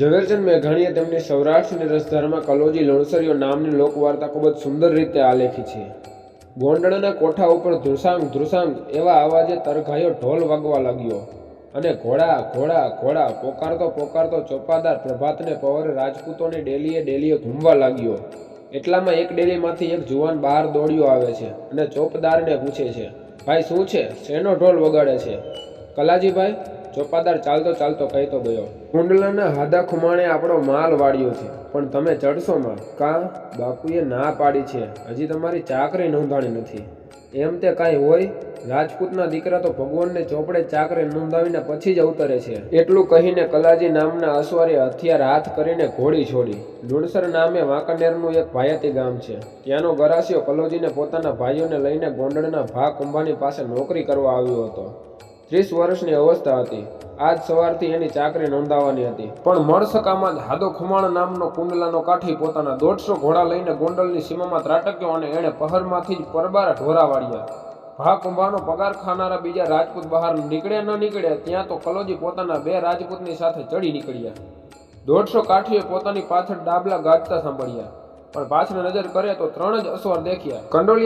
ઝવેરચંદ મેઘાણીએ તેમની સૌરાષ્ટ્રની રસધારમાં કલોજી લણસરીઓ નામની લોકવાર્તા ખૂબ જ સુંદર રીતે આલેખી છે. ગોંડળના કોઠા ઉપર ધ્રુસાંગ ધ્રુસાંગ એવા અવાજે તરઘાયો ઢોલ વાગવા લાગ્યો અને ઘોડા ઘોડા ઘોડા, પોકારતો પોકારતો ચોપાદાર પ્રભાતને પવરે રાજપૂતોની ડેલીએ ડેલીએ ઘૂમવા લાગ્યો. એટલામાં એક ડેલીમાંથી એક જુવાન બહાર દોડ્યો આવે છે અને ચોપદારને પૂછે છે, ભાઈ, શું છે? શેનો ઢોલ વગાડે છે? કલાજીભાઈ ચોપાદાર ચાલતો ચાલતો કહેતો ગયો. કુંડલાના હાદા ખુમાણે આપણો માલ વાળ્યો છે, પણ તમે ચડશો માં? કા? બાપુએ ના પાડી છે. હજી તમારી ચાકરી નોંધાણી નથી. એમ તે કાંઈ હોય? રાજપૂતના દીકરા તો ભગવાનને ચોપડે ચાકરે નોંધાવીને પછી જ અવતરે છે. એટલું કહીને કલાજી નામના અસવારે હથિયાર હાથ કરીને ઘોડી છોડી. લુણસર નામે વાંકાનેરનું એક ભાયાતી ગામ છે. ત્યાંનો ગરાસિયો કલોજીને પોતાના ભાઈઓને લઈને ગોંડળના ભા કુંભાની પાસે નોકરી કરવા આવ્યો હતો. ત્રીસ વર્ષની અવસ્થા હતી. આજ સવારથી એની ચાકરી નોંધાવાની હતી. પણ મળસકામાં જ હાદો ખુમાણ નામનો કુંડલાનો કાઠી પોતાના દોઢસો ઘોડા લઈને ગોંડલની સીમામાં ત્રાટક્યો અને એણે પહરમાંથી જ પરબારા ઢોરા વાળ્યા. ભા કુંભાનો પગાર ખાનારા બીજા રાજપૂત બહાર નીકળે ન નીકળ્યા ત્યાં તો કલોજી પોતાના બે રાજપૂતની સાથે ચડી નીકળ્યા. દોઢસો કાઠીએ પોતાની પાછળ ડાબલા ગાજતા સાંભળ્યા. પણ પાછળ નજર કરે તો ત્રણ જ અસવાર દેખ્યા.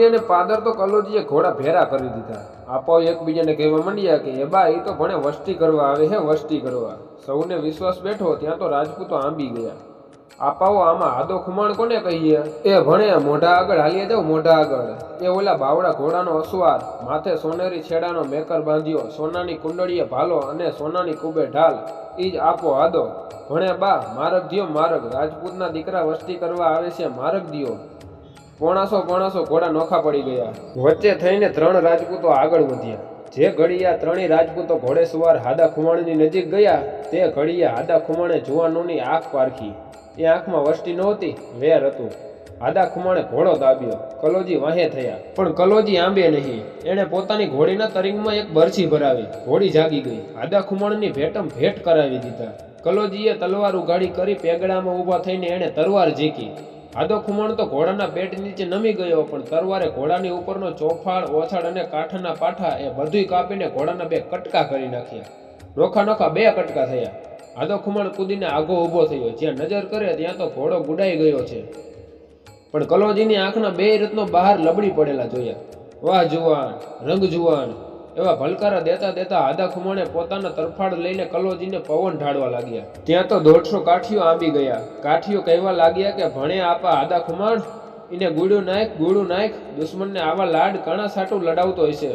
અને પાદર તો કલોજીએ ઘોડા ભેરા કરી દીધા. આપો એકબીજાને કહેવા માંડ્યા કે, એ બા એ તો ભણે વસ્તી કરવા આવે હે, વસ્તી કરવા. સૌને વિશ્વાસ બેઠો, ત્યાં તો રાજપૂતો આંબી ગયા. આપાઓ આમાં આદો ખુમાણ કોને કહીએ? એ ભણે મોઢા આગળ હાલીએ જાવ મોઢા આગળ. એ ઓલા બાવડા ઘોડાનો અસવાર, માથે સોનેરી છેડાનો મેકર બાંધ્યો, સોનાની કુંડળીએ ભાલો અને સોનાની કુબે ઢાલ. ઈ જ આપો આદો. ભણે બા મારગ દિયો મારગ રાજપૂતના દીકરા વસ્તી કરવા આવે છે મારગ દિયો. પોણાસો પોણાસો ઘોડા નોખા પડી ગયા. વચ્ચે થઈને ત્રણ રાજપૂતો આગળ વધ્યા. જે ઘડીએ ત્રણેય રાજપૂતો ઘોડે સવાર હાદા ખુમાણની નજીક ગયા, તે ઘડીએ હાદા ખુમાણે જુવાનોની આંખ પારખી. એ આંખમાં વસ્તી નહોતી, વેર હતું. આદા ખુમાણે ઘોડો દાબ્યો. કલોજી વાહે થયા. પણ કલોજી આંબે નહીં. એણે પોતાની ઘોડીના તરીંગમાં એક બરછી ભરાવી. ઘોડી જાગી ગઈ. આદા ખુમાણની ભેટમ ભેટ કરાવી દીધા. કલોજીએ તલવાર ઉગાડી કરી પેગડામાં ઊભા થઈને એણે તરવાર ઝીકી. આદો ખુમાણ તો ઘોડાના પેટ નીચે નમી ગયો, પણ તરવારે ઘોડાની ઉપરનો ચોફાળ, ઓછાળ અને કાંઠાના પાઠા એ બધુંય કાપીને ઘોડાના બે કટકા કરી નાખ્યા. નોખા નોખા બે કટકા થયા. આદો ખુમાણ કૂદીને આગો ઊભો થયો. જ્યાં નજર કરે ત્યાં તો ઘોડો ગુડાઈ ગયો છે. પણ કલોજીની આંખના બે રત્નો બહાર લબડી પડેલા જોયા. વાહ જુવાન, રંગ જુવાન, એવા ભલકારા દેતા દેતા આદા ખુમાણે પોતાના તરફાડ લઈને કલોજીને પવન ઢાળવા લાગ્યા. ત્યાં તો દોઢસો કાઠીઓ આંબી ગયા. કાઠીઓ કહેવા લાગ્યા કે, ભણે આપા આદા ખુમાણ એને ગુડું નાખ ગુડું નાખ, દુશ્મનને આવા લાડ કણા સાટું લડાવતો હશે.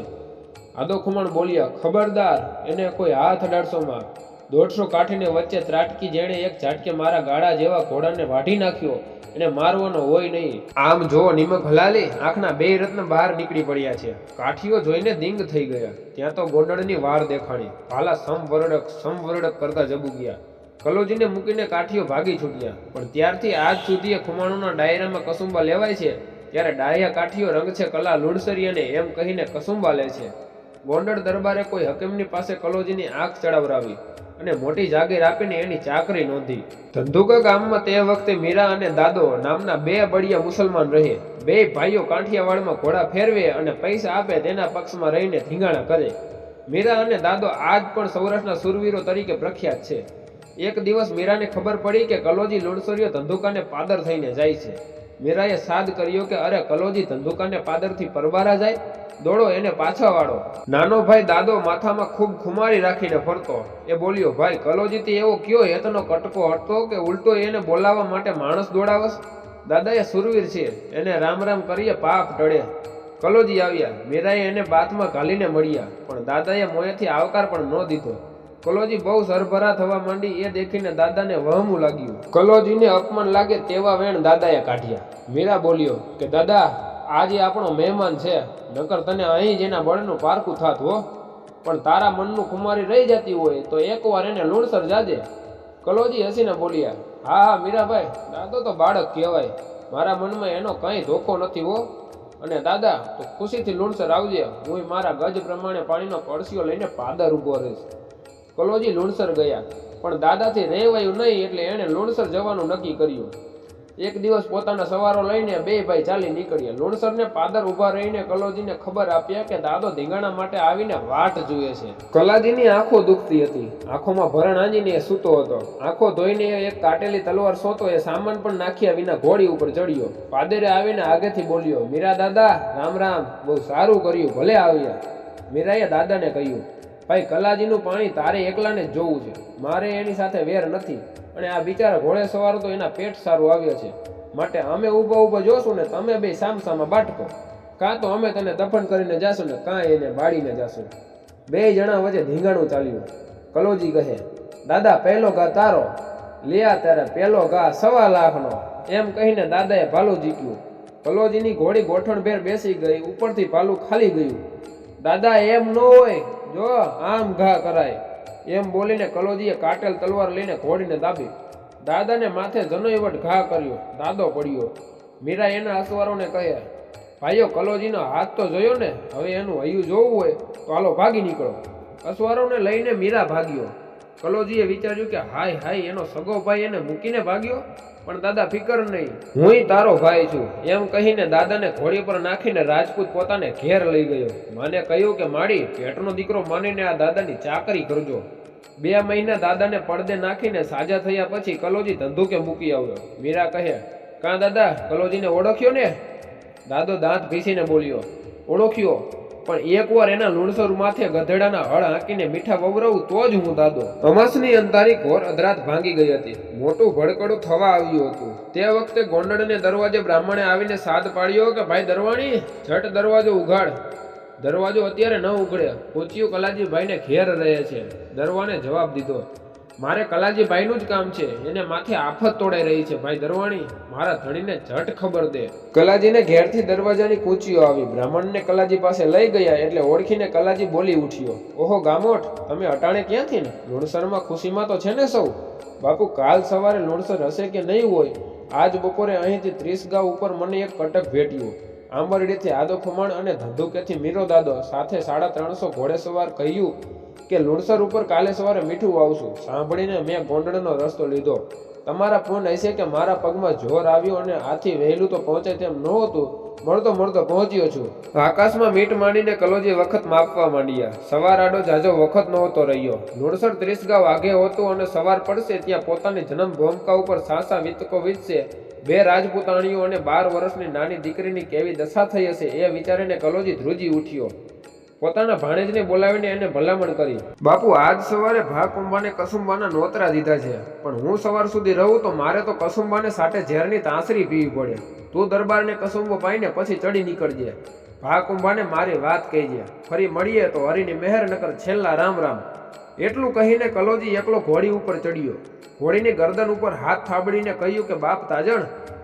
આદો ખુમાણ બોલ્યા, ખબરદાર, એને કોઈ હાથ અડાડશોમાં દોઢસો કાઠીને વચ્ચે ત્રાટકી જેણે એક ઝાટકે મારા ગાળા જેવા ઘોડાને વાઢી નાખ્યો. એને મારવાનો હોય નહીં. આમ જો નિમક હલાલી, આંખના બે રત્ન બહાર નીકળી પડ્યા છે. કાઠીઓ જોઈને દિંગ થઈ ગયા. ત્યાં તો ગોંડળની વાર દેખાણી. ભાલા સમવરડક સમવરડક કરતા જબુગ્યા કલોજીને મૂકીને કાઠીઓ ભાગી છૂટ્યા. પણ ત્યારથી આજ સુધી ખુમાણુના ડાયરામાં કસુંબા લેવાય છે. ત્યારે ડાયા કાઠીઓ રંગ છે કલા, લુણસરી અને એમ કહીને કસુંબા લે છે. ગોંડળ દરબારે કોઈ હકીમની પાસે કલોજીની આંખ ચડાવરાવી અને મોટી જાગીર આપીને એની ચાકરી નોંધી. ધંધુકા ગામમાં તે વખતે મીરા અને દાદો નામના બે બળિયા મુસલમાન રહે. બે ભાઈઓ કાંઠિયાવાડમાં ઘોડા ફેરવે અને પૈસા આપે તેના પક્ષમાં રહીને ધીંગાણા કરે. મીરા અને દાદો આજ પણ સૌરાષ્ટ્રના સુરવીરો તરીકે પ્રખ્યાત છે. એક દિવસ મીરાને ખબર પડી કે કલોજી લુણસરીઓ ધંધુકાને પાદર થઈને જાય છે. મીરાએ સાદ કર્યો કે, અરે, કલોજી ધંધુકાને પાદરથી પરવારા જાય, દોડો એને પાછા વાળો. નાનો ભાઈ દાદો માથામાં ખૂબ ખુમારી રાખીને ફરતો. એ બોલ્યો, ભાઈ, કલોજીથી એવો કયો હેતનો કટકો હટતો કે ઉલટો એને બોલાવવા માટે માણસ દોડાવસ દાદાએ સુરવીર છે, એને રામ રામ કરીએ પાપ ટળે. કલોજી આવ્યા. મીરાએ એને બાથમાં ઘાલીને મળ્યા, પણ દાદાએ મોયેથી આવકાર પણ ન દીધો. કલોજી બહુ સરભરા થવા માંડી, એ દેખીને દાદાને વહમું લાગ્યું. કલોજીને અપમાન લાગે તેવા વેણ દાદાએ કાઢ્યા. મીરા બોલ્યો કે, દાદા, આજે આપણો મહેમાન છે. નકર તને અહીં જેના બળનું પારકું થાત હો. પણ તારા મનનું કુમારી રહી જતી હોય તો એકવાર એને લુણસર જાજે. કલોજી હસીને બોલ્યા, હા હા, મીરાભાઈ, દાદો તો બાળક કહેવાય. મારા મનમાં એનો કંઈ ધોખો નથી હો. અને દાદા, તો ખુશીથી લુણસર આવજે. હું મારા ગજ પ્રમાણે પાણીનો કળશીઓ લઈને પાદર ઊભો રહીશ. કલોજી લુણસર ગયા. પણ દાદાથી રહેવાયું નહીં એટલે એણે લુણસર જવાનું નક્કી કર્યું. એક દિવસ પોતાના સવારો લઈને બે ભાઈ ચાલી નીકળ્યા. લુણસરને પાદર ઊભા રહીને કલોજીને ખબર આપ્યા કે દાદો ધીંગાણા માટે આવીને વાટ જુએ છે. કલાજીની આંખો દુખતી હતી. આંખોમાં ભરણ આંજીને એ સૂતો હતો. આંખો ધોઈને એક કાટેલી તલવાર સોતો એ સામાન પણ નાખ્યા વિના ઘોડી ઉપર ચડ્યો. પાદરે આવીને આગેથી બોલ્યો, મીરા દાદા, રામ રામ. બહુ સારું કર્યું, ભલે આવ્યા. મીરાએ દાદાને કહ્યું ભાઈ, કલાજીનું પાણી તારે એકલાને જ જોવું છે. મારે એની સાથે વેર નથી. અને આ બિચારા ઘોડે સવાર તો એના પેટ સારું આવ્યો છે. માટે અમે ઊભો ઊભો જોશું ને તમે બે સામસામાં બાટકો. કાં તો અમે તને દફન કરીને જાશું ને કાં એને બાળીને જાશું. બે જણા વચ્ચે ધીંગાણું ચાલ્યું. કલોજી કહે, દાદા, પહેલો ઘા તારો. લ્યા ત્યારે પહેલો ઘા સવા લાખનો. એમ કહીને દાદાએ ભાલું જીત્યું કલોજીની ઘોડી ગોઠણભેર બેસી ગઈ, ઉપરથી ભાલું ખાલી ગયું. દાદા, એમ ન હોય. જો, આમ ઘા કરાય. એમ બોલીને કલોજીએ કાટેલ તલવાર લઈને ઘોડીને દાબી. દાદાને માથે જનોઈવટ ઘા કર્યો. દાદો પડ્યો. મીરા એના અસવારોને કહે, ભાઈઓ, કલોજીનો હાથ તો જોયો ને? હવે એનું હૈયું જોવું હોય તો હાલો ભાગી નીકળો. અસવારોને લઈને મીરા ભાગ્યો. કલોજીએ વિચાર્યું કે હાય હાય, એનો સગો ભાઈ એને મૂકીને ભાગ્યો? પણ દાદા ફિકર નહીં. હું તારો ભાઈ છું. એમ કહીને દાદાને ઘોડી પર નાખીને રાજપૂત પોતાને ઘેર લઈ ગયો. મને કહ્યું કે માડી, પેટનો દીકરો માનીને આ દાદાની ચાકરી કરજો. બે મહિના દાદાને પડદે નાખીને સાજા થયા પછી કલોજી ધંધુકે મૂકી આવ્યો. મીરા કહે, કાં દાદા, કલોજીને ઓળખ્યો ને? દાદો દાંત ભીસીને બોલ્યો, ઓળખ્યો. પણ એકવાર એના લુણસર માથે ગધેડાના હળ હાંકીને મીઠા વવરાવું તો જ હું દાદો. અમાસની અંધારી ઘોર અધરાત ભાંગી ગઈ હતી. મોટું ભડકડું થવા આવ્યું હતું. તે વખતે ગોંડળને દરવાજે બ્રાહ્મણે આવીને સાદ પાડ્યો કે, ભાઈ દરવાણી, ઝટ દરવાજો ઉઘાડ. દરવાજો અત્યારે ન ઉઘડે. પૂછ્યું કલાજીભાઈને ઘેર રહે છે. દરવાને જવાબ દીધો મારે કલાજીભાઈનું જ કામ છે, એને માથે આફત તોડાઈ રહી છે. ભાઈ દરવાણી, મારા ધણીને ઝટ ખબર દે. કલાજીને ઘેરથી દરવાજાની કૂચીઓ આવી. બ્રાહ્મણને કલાજી પાસે લઈ ગયા એટલે ઓળખીને કલાજી બોલી ઉઠ્યો. ઓહો, ગામોઠ, તમે અટાણે ક્યાંથી ને? લુણસરમાં ખુશીમાં તો છે ને સૌ? બાપુ, કાલ સવારે લુણસર હશે કે નહીં હોય? આજ બપોરે અહીંથી ત્રીસ ગાંવ ઉપર મને એક કટક ભેટ્યું. આંબરડીથી આદો ખુમણ અને ધંધુકેથી મીરો દાદો સાથે સાડા ત્રણસો ઘોડેસવાર કહ્યું કે લોડસર ઉપર કાલે સવારે મીઠું વાવશું. સાંભળીને મેં ગોંડળનો રસ્તો લીધો. તમારા ફોન હશે કે મારા પગમાં જોર આવ્યું અને આથી વહેલું તો પહોંચે તેમ નહોતું, મળતો મળતો પહોંચ્યો છું. આકાશમાં મીટ માંડીને કલોજી વખત માપવા માંડ્યા. સવાર આડો જાજો વખત નહોતો રહ્યો. લુણસર ત્રીસ ગાંવ આગે હોતું અને સવાર પડશે ત્યાં પોતાની જન્મ ભૂમિકા ઉપર સાસા વિતકો વીતશે. બે રાજપૂતાણીઓ અને બાર વર્ષની નાની દીકરીની કેવી દશા થઈ હશે એ વિચારીને કલોજી ધ્રુજી ઉઠ્યો. પોતાના ભાણેજને બોલાવીને એને ભલામણ કરી. બાપુ, આજ સવારે ભા કુંભાને કસુંબાના નોતરા દીધા છે. પણ હું સવાર સુધી રહું તો મારે તો કસુંબાને સાથે ઝેરની તાંસરી પીવી પડે. તું દરબારને કસુંબો પાઈને પછી ચડી નીકળજે. ભા કુંભાને મારી વાત કહીજે. ફરી મળીએ તો હરિની મહેર નકર છેલ્લા રામ રામ. એટલું કહીને કલોજી એકલો ઘોડી ઉપર ચડ્યો. ઘોડીની ગરદન ઉપર હાથ થાબડીને કહ્યું કે, બાપ તાજણ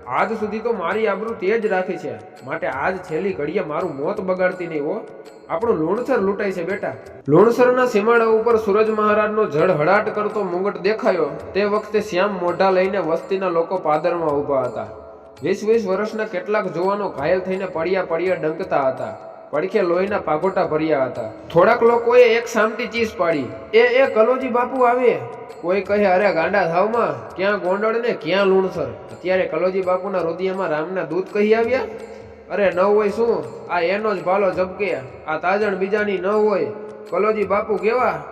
આજ સુધી તો મારી આબરૂ તે જ રાખી છે. માટે આજ છેલ્લી ઘડીએ મારું મોત બગાડતી નહીં હો. આપણું લોણસર લૂંટાય છે બેટા. લોણસરના સીમાડા ઉપર સૂરજ મહારાજનો જળહળાટ કરતો મુંગટ દેખાયો. તે વખતે શ્યામ મોઢા લઈને વસ્તીના લોકો પાદરમાં ઊભા હતા. વીસ વીસ વર્ષના કેટલાક જુવાનો ઘાયલ થઈને પડ્યા પડ્યા ડંકતા હતા. પડખે લોહીના પાગોટા ભર્યા હતા. થોડાક લોકોએ એક સામટી ચીસ પાડી. એ એ કલોજી બાપુ આવે. કોઈ કહે, અરે, ગાંડા થાવમાં, ક્યાં ગોંડળ ને ક્યાં લુણસર? અત્યારે કલોજી બાપુના રોદિયામાં રામના દૂત કહી આવ્યા. અરે, ન હોય શું? આ એનો જ ભાલો ઝબકે. આ તાજણ બીજાની ન હોય. કલોજી બાપુ કેવા?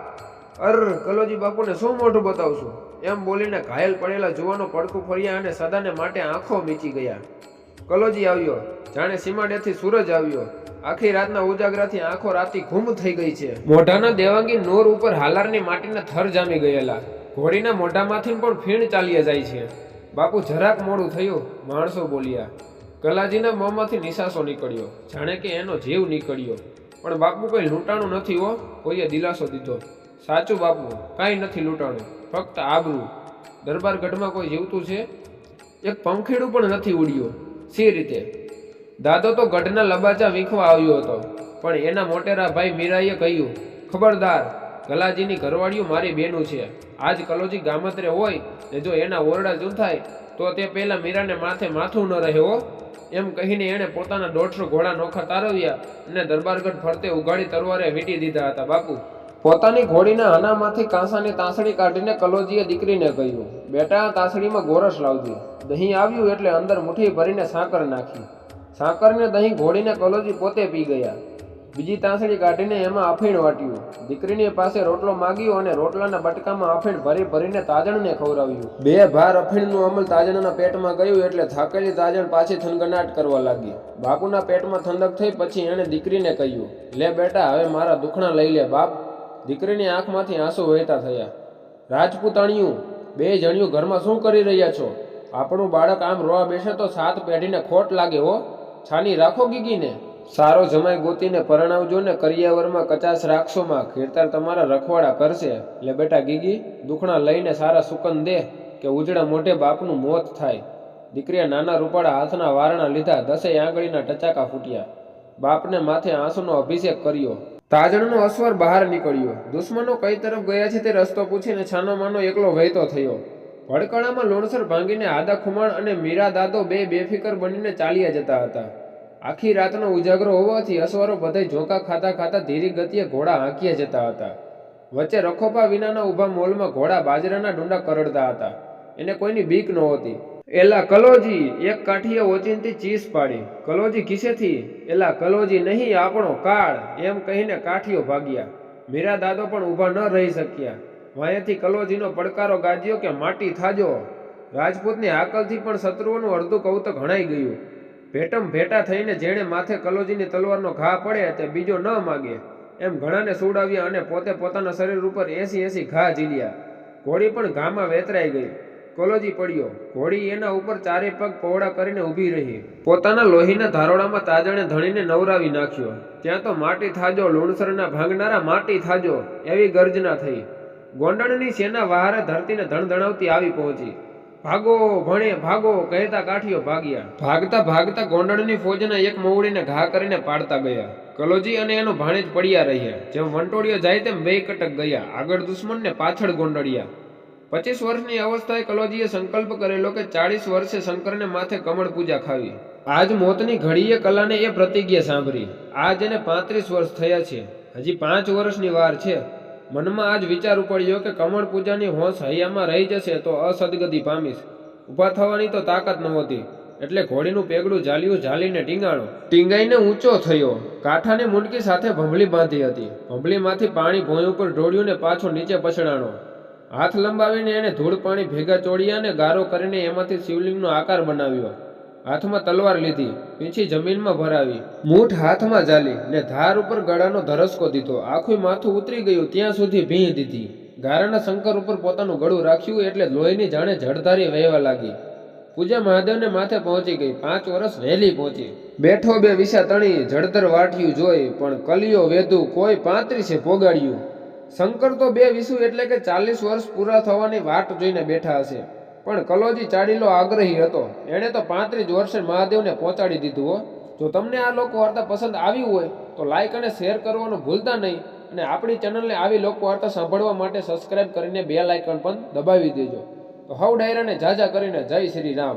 અર, કલોજી બાપુને શું મોઢું બતાવશું? એમ બોલીને ઘાયલ પડેલા જુવાનો પડખું ફર્યા અને સદાને માટે આંખો મીચી ગયા. કલોજી આવ્યો. જાણે સીમાડેથી સૂરજ આવ્યો. આખી રાતના ઉજાગરાથી આંખો રાતી ઘૂમ થઈ ગઈ છે. મોઢાના દેવાંગી નોર ઉપર હાલારની માટીના થર જામી ગયેલા. ઘોડીના મોઢામાંથી પણ ફીણ ચાલ્યા જાય છે. બાપુ, જરાક મોડું થયું, માણસો બોલ્યા. કલાજીના મોંમાંથી નિશાસો નીકળ્યો. જાણે કે એનો જીવ નીકળ્યો. પણ બાપુ કોઈ લૂંટાણું નથી હો, કોઈએ દિલાસો દીધો. સાચું બાપુ, કાંઈ નથી લૂંટાણું, ફક્ત આબરું. દરબાર ગઢમાં કોઈ જીવતું છે? એક પંખીડું પણ નથી ઉડ્યું. સી રીતે? દાદો તો ગઢના લબાચા વીખવા આવ્યો હતો, પણ એના મોટેરા ભાઈ મીરાએ કહ્યું, ખબરદાર, ગલાજીની ઘરવાળીઓ મારી બેનું છે. આજ કલોજી ગામત્રે હોય ને જો એના ઓરડા જૂથાય, તો તે પહેલાં મીરાને માથે માથું ન રહે હો. એમ કહીને એણે પોતાના દોઢસો ઘોડા નોખા તારવ્યા અને દરબારગઢ ફરતે ઉગાડી તરવારે વીંટી દીધા હતા. બાપુ પોતાની ઘોડીના હનામાંથી કાંસાની તાંસળી કાઢીને કલોજીએ દીકરીને કહ્યું, બેટા, આ તાંસળીમાં ગોરસ લાવજે. દહીં આવ્યું એટલે અંદર મુઠ્ઠી ભરીને સાકર નાખી. સાકરને દહીં ઘોડીને કલોજી પોતે પી ગયા. બીજી તાંસળી કાઢીને એમાં અફીણ વાટ્યું. દીકરીની પાસે રોટલો માગ્યો અને રોટલાના બટકામાં અફીણ ભરી ભરીને તાજણને ખવડાવ્યું. બે ભાર અફીણનું અમલ તાજણના પેટમાં ગયું એટલે થાકેલી તાજણ પાછી થનગનાટ કરવા લાગી. બાપુના પેટમાં ઠંડક થઈ પછી એણે દીકરીને કહ્યું, લે બેટા, હવે મારા દુખણા લઈ લે, બાપ. દીકરીની આંખમાંથી આંસુ વહેતા થયા. રાજપૂતાણિયું, બે જણિયું ઘરમાં શું કરી રહ્યા છો? આપણું બાળક આમ રોવા બેસે તો સાત પેઢીને ખોટ લાગે હો. છાની રાખો ગીગીને. સારો જમાઈ ગોતીને પરણાવજો ને કરિયાવરમાં કચાસ રાખશોમાં ખેતર તમારા રખવાડા કરશે. એટલે બેટા ગીગી, દુખણા લઈને સારા સુકન દે કે ઉજળા મોઢે બાપનું મોત થાય. દીકરીએ નાના રૂપાળા હાથના વારણા લીધા દસે આંગળીના ટચાકા ફૂટ્યા. બાપને માથે આંસુનો અભિષેક કર્યો. તાજણનો અશ્વર બહાર નીકળ્યો. દુશ્મનો કઈ તરફ ગયા છે તે રસ્તો પૂછીને છાનો માનો એકલો વહેતો થયો. ભડકણામાં લોણસર ભાંગીને આદા ખુમાણ અને મીરા દાદો બે બેફિકર બનીને ચાલ્યા જતા હતા. આખી રાતનો ઉજાગરો હોવાથી અશ્વરો બધાય ઝોકા ખાતા ખાતા ધીરી ગતિએ ઘોડા હાંકીયા જતા હતા. વચ્ચે રખોપા વિનાના ઊભા મોલમાં ઘોડા બાજરાના ડુંડા કરડતા હતા. એને કોઈની બીક નહોતી. એલા કલોજી, એક કાઠીએ ઓચિંતી ચીસ પાડી. કલોજી કિસેથી એલા કલોજી નહીં, આપણો કાળ. એમ કહીને કાઠીઓ ભાગ્યા. મીરા દાદો પણ ઊભા ન રહી શક્યા. વાંયેથી કલોજીનો પડકારો ગાજ્યો કે માટી થાજો. રાજપૂતની હાકલથી પણ શત્રુઓનું અડધું કૌતક હણાઈ ગયું. ભેટમ ભેટા થઈને જેણે માથે કલોજીની તલવારનો ઘા પડે તે બીજો ન માગે. એમ ઘણાને સુડાવ્યા અને પોતે પોતાના શરીર ઉપર એસી એસી ઘા ઝીલ્યા. ઘોડી પણ ઘામાં વેતરાઈ ગઈ. કોલોજી પડ્યો. ઘોડી એના ઉપર ચારે પગ પહોળા કરીને ઊભી રહી. પોતાના લોહીના ધારોડામાં તાજણે ધણીને નવરાવી નાખ્યો. ત્યાં તો માટી થાજો, લુણસરના ભાંગનારા માટી થાજો એવી ગર્જના થઈ. ગોંડણની સેના વહારે ધરતીને ધણધણાવતી આવી પહોંચી. ભાગો, ભણે, ભાગો, કહેતા કાઠીઓ ભાગ્યા. ભાગતા ભાગતા ગોંડણની ફોજના એક મોવડીને ઘા કરીને પાડતા ગયા. કલોજી અને એનો ભાણેજ પડ્યા રહ્યા. જેમ વંટોળિયો જાય તેમ બે કટક ગયા. આગળ દુશ્મનને પાછળ ગોંડળિયા. પચીસ વર્ષની અવસ્થાએ કલોજીએ સંકલ્પ કરેલો કે ચાળીસ વર્ષે શંકરને માથે કમળ પૂજા ખાવી. આજ મોતની ઘડીએ કલાને એ પ્રતિજ્ઞા સાંભળી. આજ એને પાંત્રીસ વર્ષ થયા છે. હજી પાંચ વર્ષની વાર છે. મનમાં આજ વિચાર ઉપડ્યો કે કમળ પૂજાની હોશ હૈયામાં રહી જશે તો અસદગતિ પામીશ. ઊભા થવાની તો તાકાત નહોતી. એટલે ઘોડીનું પેગડું ઝાલ્યું, ઝાલીને ટીંગાણો. ટીંગાઈને ઊંચો થયો. કાંઠાની મુંડકી સાથે ભંભલી બાંધી હતી. ભંભલીમાંથી પાણી ભોંય ઉપર ઢોળ્યું ને પાછો નીચે પછડાણો. હાથ લંબાવીને એને ધૂળ પાણી ભેગા ચોળ્યા અને ગારો કરીને એમાંથી શિવલિંગનો આકાર બનાવ્યો. હાથમાં તલવાર લીધી, પીછી જમીનમાં ભરાવી. મૂઠ હાથમાં ચાલી ને ધાર ઉપર ગળાનો ધરસકો દીધો. આખું માથું ઉતરી ગયું, ત્યાં સુધી ભીં દીધી. ગારાના શંકર ઉપર પોતાનું ગળું રાખ્યું એટલે લોહીની જાણે જળધારી વહેવા લાગી. પૂજા મહાદેવને માથે પહોંચી ગઈ, પાંચ વર્ષ વહેલી પહોંચી. બેઠો બે વિસા તણી, જળધર વાટ્યું જોઈ, પણ કલિયો વેધું કોઈ પાંત્રીસે પોગાડ્યું. શંકર તો બે વિસુ એટલે કે ચાલીસ વર્ષ પૂરા થવાની વાટ જોઈને બેઠા હશે. પણ કલોજી ચાડીલો આગ્રહી હતો. એણે તો પાંત્રીસ વર્ષે મહાદેવને પહોંચાડી દીધું હો. જો તમને આ લોકો વાર્તા પસંદ આવી હોય, તો લાઇક અને શેર કરવાનું ભૂલતા નહીં અને આપણી ચેનલને આવી લોકો વાર્તા સાંભળવા માટે સબસ્ક્રાઇબ કરીને બે લાઇકન પણ દબાવી દેજો. તો હવ ડાયરાને જાજા કરીને જય શ્રી રામ.